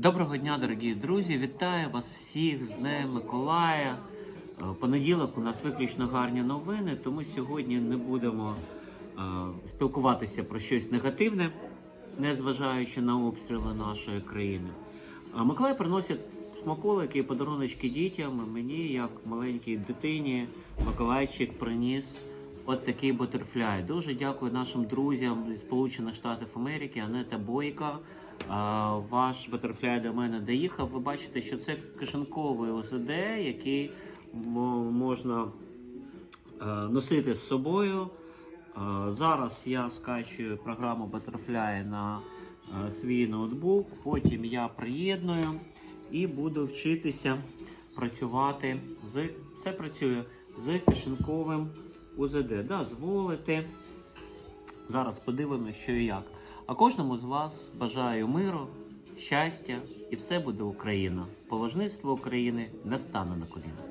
Доброго дня, дорогі друзі! Вітаю вас всіх з Днем Миколая. Е, Понеділок у нас виключно гарні новини, тому сьогодні не будемо е, спілкуватися про щось негативне, незважаючи на обстріли нашої країни. А Миколай приносить смаколики і подаруночки дітям. Мені, як маленькій дитині, Миколайчик приніс от такий бутерфляй. Дуже дякую нашим друзям зі Сполучених Штатів Америки, Анета Бойка. Ваш батерфляй до мене доїхав. Ви бачите, що це кишеньковий ОЗД, який можна е, носити з собою. Е, Зараз я скачую програму Butterfly на е, свій ноутбук, потім я приєдную і буду вчитися працювати з все працює з кишеньковим УЗД. Дозволити. Зараз подивимося, що і як. А кожному з вас бажаю миру, щастя і все буде Україна. Положництво України не стане на коліна.